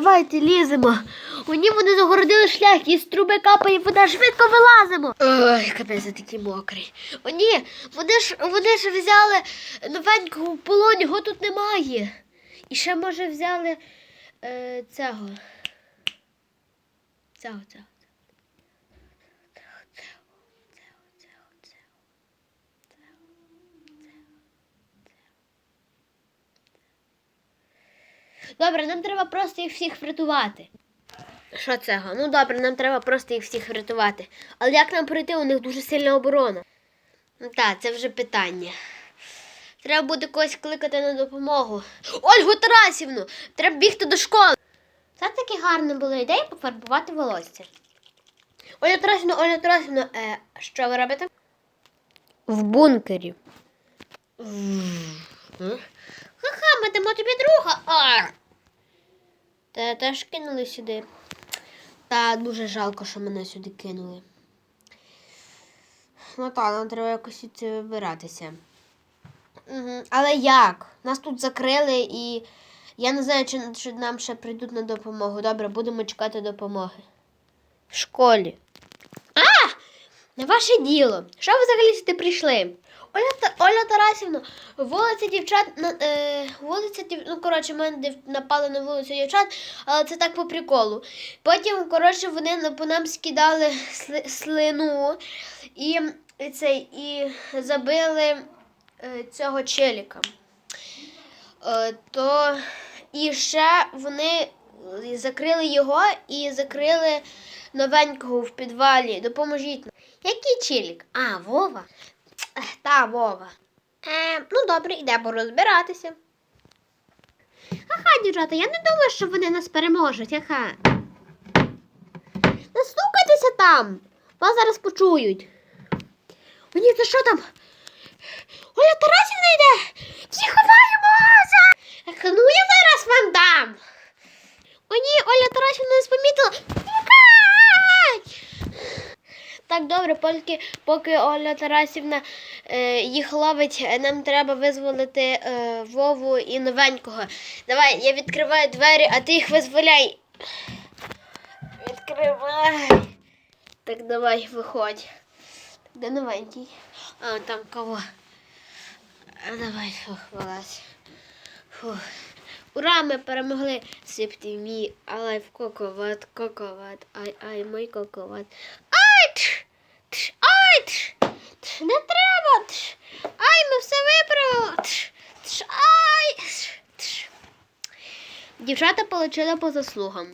Давайте ліземо. Мені вони загородили шлях, із труби капає вода, швидко вилазимо. Ой, капець, такий мокрий. О, ні, вони ж вони ж взяли новенького в полоні, його тут немає. І ще, може, взяли е, цього. Цього, цього. Добре, нам треба просто їх всіх врятувати. Що цього? Ну добре, нам треба просто їх всіх врятувати. Але як нам пройти? У них дуже сильна оборона. Ну так, це вже питання. Треба буде когось кликати на допомогу. Ольгу Тарасівну! Треба бігти до школи. Це таки гарна була ідея пофарбувати волосся. Оля Тарасівна, Оля Тарасівна, е, що ви робите? В бункері. Ха-ха, ми дамо тобі друга. Ар. Та теж кинули сюди. Та дуже жалко, що мене сюди кинули. Ну так, нам треба якось вибиратися. Угу. Але як? Нас тут закрили і я не знаю, чи, чи нам ще прийдуть на допомогу. Добре, будемо чекати допомоги. В школі. А! Не ваше діло. Що ви взагалі сюди прийшли? Оля, Оля Тарасівна, вулиця дівчат, е, вулиця дів... ну коротше, дів- напали на вулицю дівчат, але це так по приколу. Потім, коротше, вони по нам скидали сли- слину і, цей, і забили е, цього челіка. Е, то і ще вони закрили його і закрили новенького в підвалі. Допоможіть. нам. Який челік? А, Вова. Та, Вова. Е, ну добре, йдемо розбиратися. Ага, дівчата, я не думаю, що вони нас переможуть. Не Наслухайтеся там. Вас зараз почують. О, ні, це що там? Оля Тарасівна йде! Всі ховаємося! Ех, Ну я зараз вам дам. О, ні, Оля Тарасівна нас помітила. Тікай! Так, добре, поки, поки Оля Тарасівна е, їх ловить, е, нам треба визволити е, Вову і новенького. Давай, я відкриваю двері, а ти їх визволяй. Відкривай. Так, давай, виходь. Де новенький? А, там кого? А, давай, вилазь. Ура, ми перемогли септимі, але в коковат, коковат, ай, ай, мой коковат. Ай! Дівчата получили по заслугам.